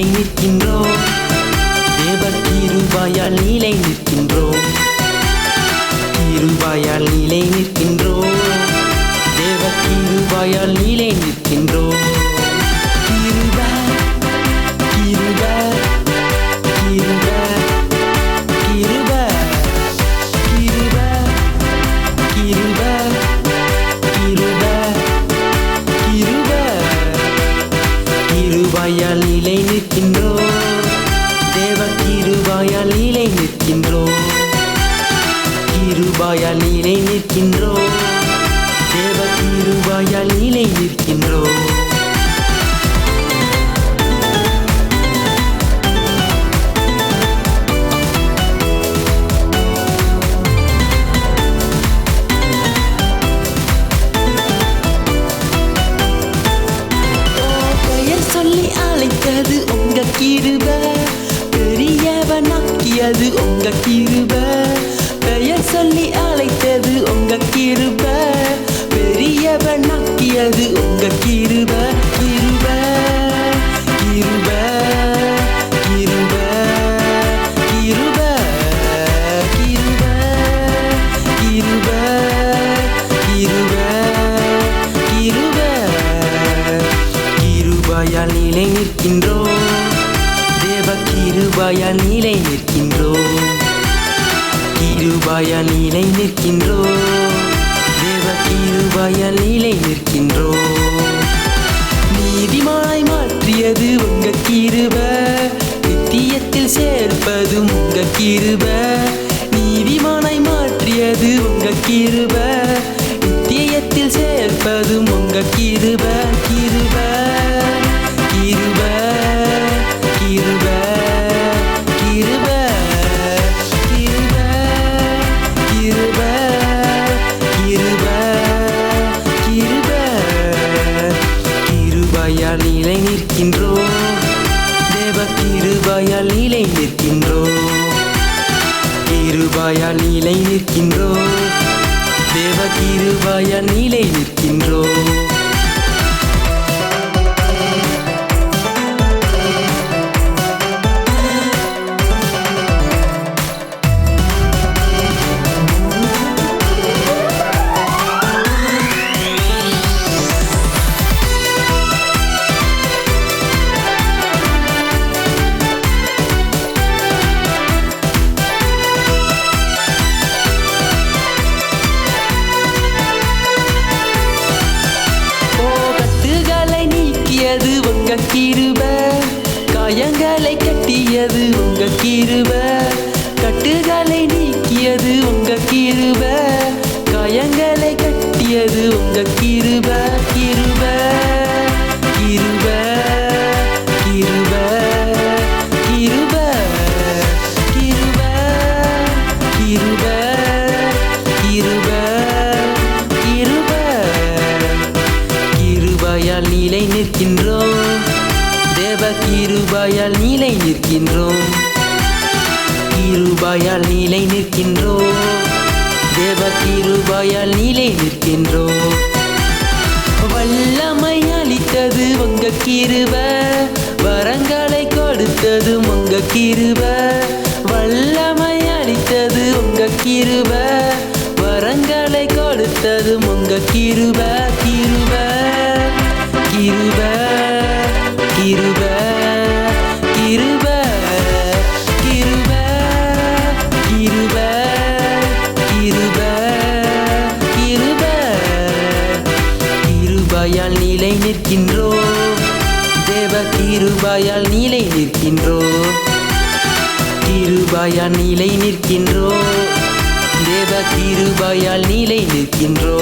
நிலை நிற்கின்றோம் தேவ திருவாயால் நிலை நிற்கின்றோம் நிற்கின்றோம் இருபாயால் நிலை நிற்கின்றோம் கிருபாயால் நிலை நிற்கின்றோம் தேவ கிருபாயால் நிலை நிற்கின்றோம் கிருபாயால் நிலை நிற்கின்றோம் தேவ கிருபாயால் நிலை நிற்கின்றோம் நீதிமாய் மாற்றியது உங்க கிருப நித்தியத்தில் சேர்ப்பது உங்க கிருப. நீதிமானை மாற்றியது உங்க கிருப വയനിലയിരിക്കും கிருப கட்டுகளை நீக்கியது உங்க கிருப காயங்களை கட்டியது உங்க கிருப கிருப கிருப கிருப கிருப கிருப கிருப கிருப கிருப கிருபையால் நிலை நிற்கின்றோம். தேவ கிருபையால் நிலை நிற்கின்றோம். கிருபாயால் நிலை நிற்கின்றோ? தேவ கிருபாயால் நிலை நிற்கின்றோ? வல்லமை அளித்தது உங்க கிருப வரங்களை கொடுத்தது உங்க கிருப வல்லமை அளித்தது உங்க கிருப வரங்களை கொடுத்தது உங்க கிருப கிருப கிருப கிருப கிருப. கிருபாயால் நிலை நிற்கின்றோ? தேவ கிருபாயால் நிலை நிற்கின்றோ? கிருபாயால் நிலை நிற்கின்றோ? தேவ கிருபாயால் நிலை நிற்கின்றோ?